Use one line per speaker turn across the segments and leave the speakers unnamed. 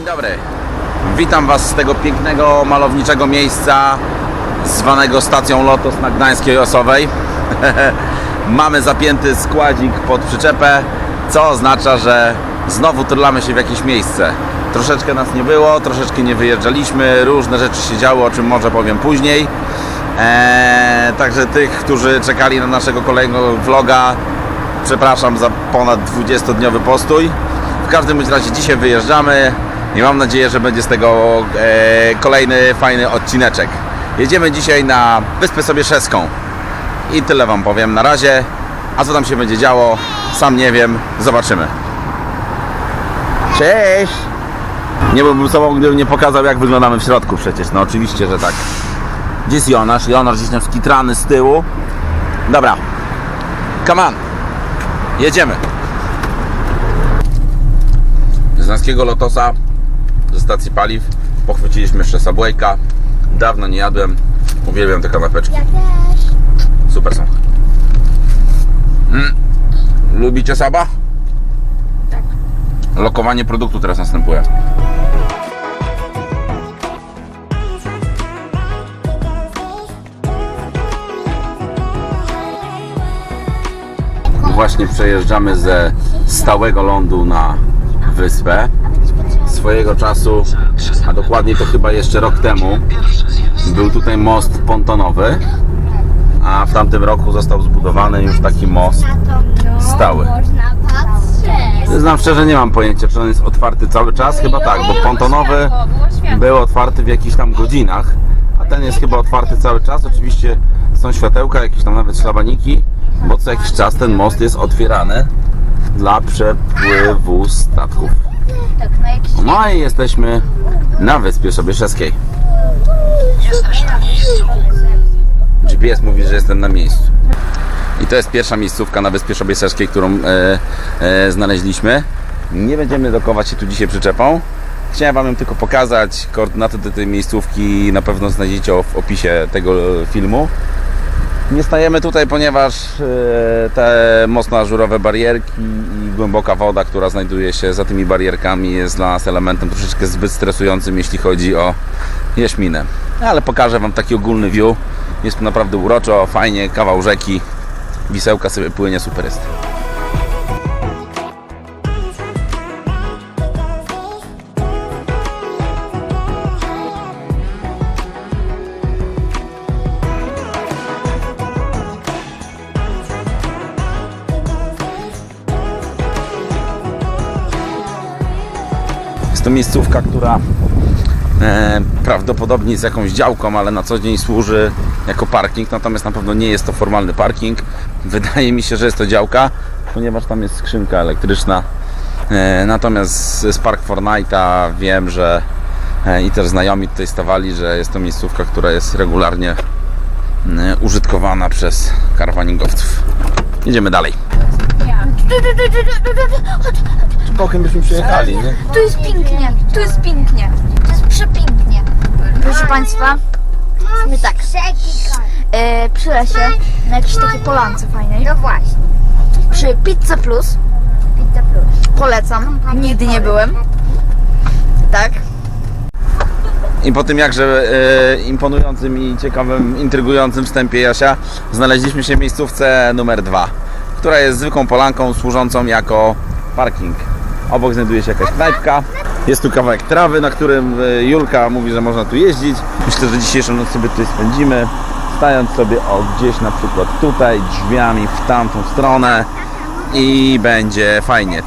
dobry. Witam Was z tego pięknego, malowniczego miejsca zwanego stacją Lotos na Gdańskiej Osowej. Mamy zapięty składzik pod przyczepę, co oznacza, że znowu turlamy się w jakieś miejsce. Troszeczkę nas nie było, troszeczkę nie wyjeżdżaliśmy, różne rzeczy się działy, o czym może powiem później. Eee, także tych, którzy czekali na naszego kolejnego vloga, przepraszam za ponad 20-dniowy postój. W każdym razie dzisiaj wyjeżdżamy i mam nadzieję, że będzie z tego e, kolejny fajny odcineczek. Jedziemy dzisiaj na Wyspę sobie Szeską. I tyle Wam powiem na razie. A co tam się będzie działo, sam nie wiem. Zobaczymy. Cześć! Nie byłbym sobą, gdybym nie pokazał, jak wyglądamy w środku przecież. No oczywiście, że tak. Gdzie jest Jonasz? Jonasz gdzieś tam skitrany z tyłu. Dobra. Come on. Jedziemy. Z Lotosa ze stacji paliw pochwyciliśmy jeszcze Subwayka. Dawno nie jadłem. Uwielbiam te kanapeczki.
Ja też.
Super są. Mm. Lubicie Saba?
Tak.
Lokowanie produktu teraz następuje. Właśnie przejeżdżamy ze stałego lądu na wyspę. Swojego czasu, a dokładnie to chyba jeszcze rok temu, był tutaj most pontonowy, a w tamtym roku został zbudowany już taki most Stały. Znam szczerze, nie mam pojęcia, czy on jest otwarty cały czas. Chyba tak, bo pontonowy był otwarty w jakichś tam godzinach, a ten jest chyba otwarty cały czas. Oczywiście są światełka, jakieś tam nawet szlabaniki, bo co jakiś czas ten most jest otwierany dla przepływu statków.
Tak, no jakiś
No i jesteśmy na Wyspie Sobieszewskiej. GPS mówi, że jestem na miejscu. I to jest pierwsza miejscówka na Wyspie Sobieszewskiej, którą e, e, znaleźliśmy. Nie będziemy dokować się tu dzisiaj przyczepą. Chciałem Wam ją tylko pokazać. Koordynaty tej miejscówki na pewno znajdziecie w opisie tego filmu. Nie stajemy tutaj, ponieważ e, te mocno-ażurowe barierki i głęboka woda, która znajduje się za tymi barierkami jest dla nas elementem troszeczkę zbyt stresującym, jeśli chodzi o jaśminę. Ale pokażę Wam taki ogólny view. Jest tu naprawdę uroczo, fajnie, kawał rzeki, wisełka sobie płynie, super jest. Miejscówka, która e, prawdopodobnie jest jakąś działką, ale na co dzień służy jako parking, natomiast na pewno nie jest to formalny parking. Wydaje mi się, że jest to działka, ponieważ tam jest skrzynka elektryczna. E, natomiast z Park Fortnite'a wiem, że e, i też znajomi tutaj stawali, że jest to miejscówka, która jest regularnie e, użytkowana przez karawaningowców. Jedziemy dalej. Bokiem byśmy przyjechali, nie?
Tu jest pięknie, tu jest pięknie.
To jest przepięknie.
Proszę Państwa, my tak, e, przy lesie, na jakiejś takiej polance fajnej,
No właśnie.
przy Pizza Plus,
Pizza Plus.
polecam, nigdy nie byłem, tak,
I po tym jakże e, imponującym i ciekawym, intrygującym wstępie Jasia, znaleźliśmy się w miejscówce numer dwa, która jest zwykłą polanką służącą jako parking. Obok znajduje się jakaś knajpka. Jest tu kawałek trawy, na którym e, Julka mówi, że można tu jeździć. Myślę, że dzisiejszą noc sobie tutaj spędzimy, stając sobie o gdzieś na przykład tutaj, drzwiami w tamtą stronę i będzie fajnie.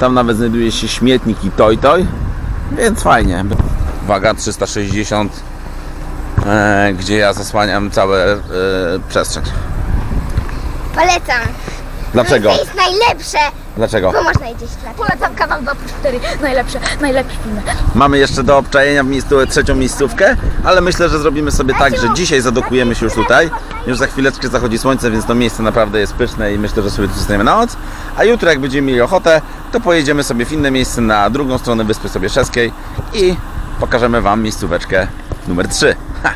Tam nawet znajduje się śmietnik i toj-toj, więc fajnie. Waga 360, e, gdzie ja zasłaniam całą e, przestrzeń.
Polecam.
Dlaczego?
To jest najlepsze,
Dlaczego?
bo można jeść na
polecam kanał 2 plus 4, najlepsze, najlepsze filmy.
Mamy jeszcze do obczajenia w miejscu, trzecią miejscówkę, ale myślę, że zrobimy sobie tak, że dzisiaj zadokujemy się już tutaj. Już za chwileczkę zachodzi słońce, więc to miejsce naprawdę jest pyszne i myślę, że sobie tu zostaniemy na noc. A jutro, jak będziemy mieli ochotę, to pojedziemy sobie w inne miejsce na drugą stronę Wyspy Sobieszewskiej i pokażemy Wam miejscóweczkę numer 3. Ha.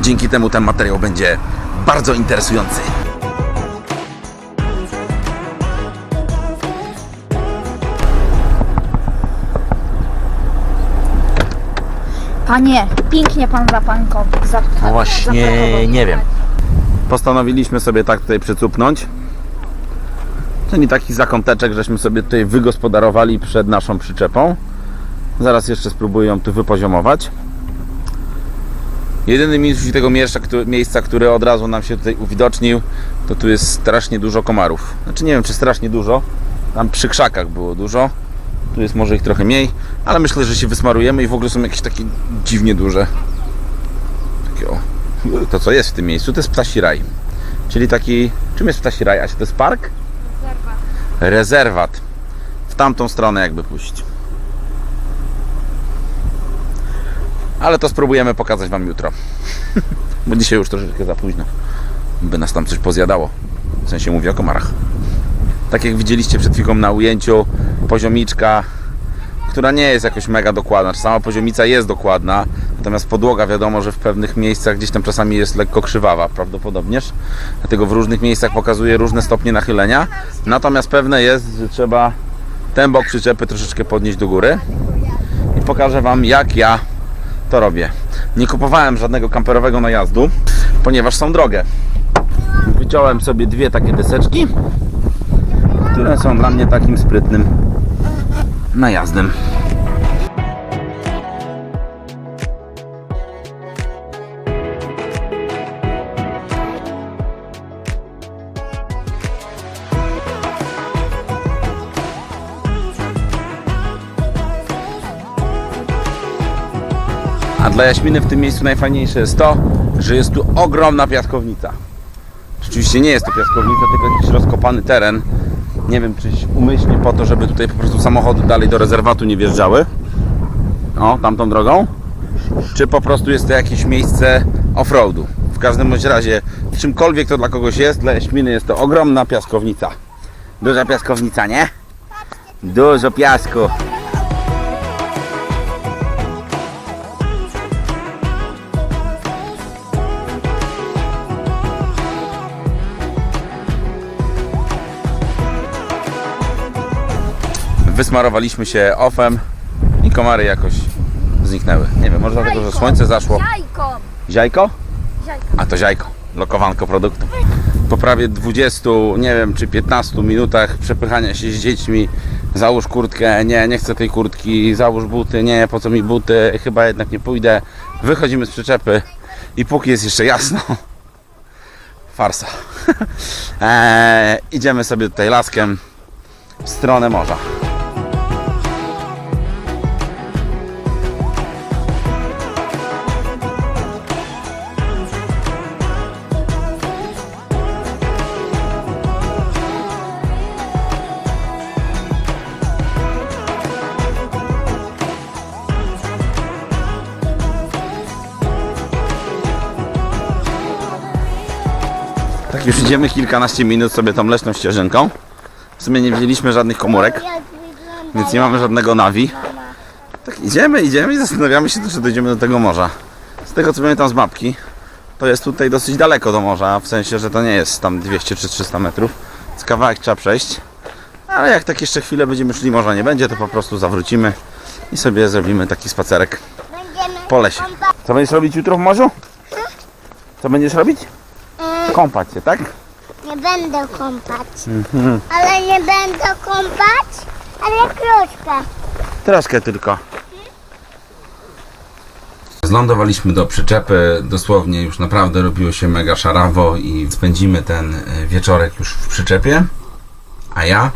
Dzięki temu ten materiał będzie bardzo interesujący.
Panie, pięknie pan zapankował. Zap,
No właśnie, nie wiem. Postanowiliśmy sobie tak tutaj przycupnąć. To nie taki zakąteczek, żeśmy sobie tutaj wygospodarowali przed naszą przyczepą. Zaraz jeszcze spróbuję ją tu wypoziomować. Jedyny minus tego miejsca, który, miejsca, który od razu nam się tutaj uwidocznił, to tu jest strasznie dużo komarów. Znaczy nie wiem, czy strasznie dużo. Tam przy krzakach było dużo. Tu jest może ich trochę mniej, ale myślę, że się wysmarujemy i w ogóle są jakieś takie dziwnie duże. Takie o. To co jest w tym miejscu, to jest ptasi raj. Czyli taki. Czym jest ptasi raj? A to jest park? Rezerwat. W tamtą stronę jakby pójść. Ale to spróbujemy pokazać Wam jutro. Bo dzisiaj już troszeczkę za późno. By nas tam coś pozjadało. W sensie mówię o komarach. Tak jak widzieliście przed chwilą na ujęciu, poziomiczka, która nie jest jakoś mega dokładna. Sama poziomica jest dokładna, natomiast podłoga wiadomo, że w pewnych miejscach gdzieś tam czasami jest lekko krzywawa, prawdopodobnież. Dlatego w różnych miejscach pokazuje różne stopnie nachylenia. Natomiast pewne jest, że trzeba ten bok przyczepy troszeczkę podnieść do góry. I pokażę Wam, jak ja to robię. Nie kupowałem żadnego kamperowego najazdu, ponieważ są drogie. Wyciąłem sobie dwie takie deseczki, które są dla mnie takim sprytnym najazdem. A dla Jaśminy w tym miejscu najfajniejsze jest to, że jest tu ogromna piaskownica. Rzeczywiście nie jest to piaskownica, tylko jakiś rozkopany teren. Nie wiem, czy umyślnie po to, żeby tutaj po prostu samochody dalej do rezerwatu nie wjeżdżały. O, tamtą drogą. Czy po prostu jest to jakieś miejsce off-roadu. W każdym bądź razie, czymkolwiek to dla kogoś jest, dla Jaśminy jest to ogromna piaskownica. Duża piaskownica, nie? Dużo piasku. Wysmarowaliśmy się ofem i komary jakoś zniknęły. Nie wiem, może dlatego, że słońce zaszło. Ziajko?
Jajko.
A to ziajko, lokowanko produktu. Po prawie 20, nie wiem czy 15 minutach przepychania się z dziećmi, załóż kurtkę, nie, nie chcę tej kurtki, załóż buty, nie, po co mi buty, chyba jednak nie pójdę. Wychodzimy z przyczepy i póki jest jeszcze jasno, farsa. eee, idziemy sobie tutaj laskiem w stronę morza. Już idziemy kilkanaście minut sobie tą leśną ścieżynką. W sumie nie wzięliśmy żadnych komórek, więc nie mamy żadnego nawi. Tak idziemy, idziemy i zastanawiamy się, czy dojdziemy do tego morza. Z tego co pamiętam z mapki, to jest tutaj dosyć daleko do morza, w sensie, że to nie jest tam 200 czy 300 metrów. Z kawałek trzeba przejść. Ale jak tak jeszcze chwilę będziemy szli, morza nie będzie, to po prostu zawrócimy i sobie zrobimy taki spacerek po lesie. Co będziesz robić jutro w morzu? Co będziesz robić? Kąpać się, tak?
Nie będę kąpać. Ale nie będę kąpać, ale troszkę.
Troszkę tylko. Zlądowaliśmy do przyczepy, dosłownie już naprawdę robiło się mega szarawo i spędzimy ten e, wieczorek już w przyczepie, a ja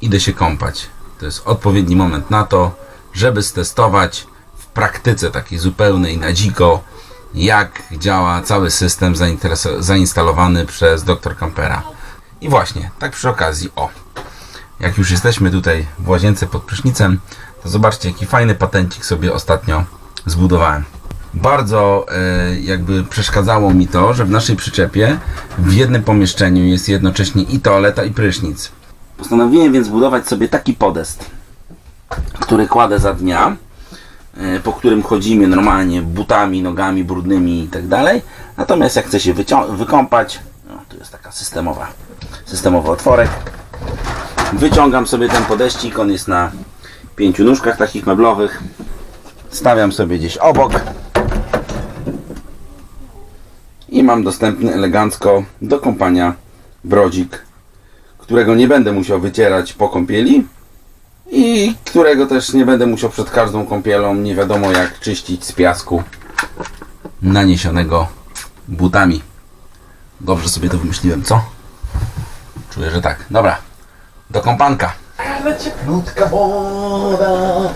idę się kąpać. To jest odpowiedni moment na to, żeby stestować w praktyce takiej zupełnej na dziko, jak działa cały system zainstalowany przez dr Campera. I właśnie, tak przy okazji, o, jak już jesteśmy tutaj w łazience pod prysznicem, to zobaczcie jaki fajny patencik sobie ostatnio zbudowałem. Bardzo e, jakby przeszkadzało mi to, że w naszej przyczepie w jednym pomieszczeniu jest jednocześnie i toaleta i prysznic. Postanowiłem więc zbudować sobie taki podest, który kładę za dnia, po którym chodzimy normalnie butami, nogami brudnymi i tak dalej. Natomiast jak chcę się wykąpać, no, tu jest taka systemowa, systemowy otworek, Wyciągam sobie ten podeścik, on jest na pięciu nóżkach takich meblowych. stawiam sobie gdzieś obok i mam dostępny elegancko do kąpania brodzik, którego nie będę musiał wycierać po kąpieli i którego też nie będę musiał przed każdą kąpielą nie wiadomo jak czyścić z piasku naniesionego butami. Dobrze sobie to wymyśliłem, co? Czuję, że tak. Dobra, do kąpanka. Ale cieplutka woda,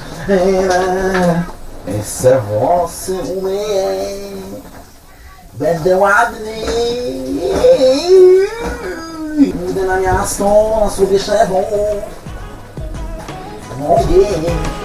se włosy umyję, będę ładny, idę na miasto, na sobie szewą, no wiem,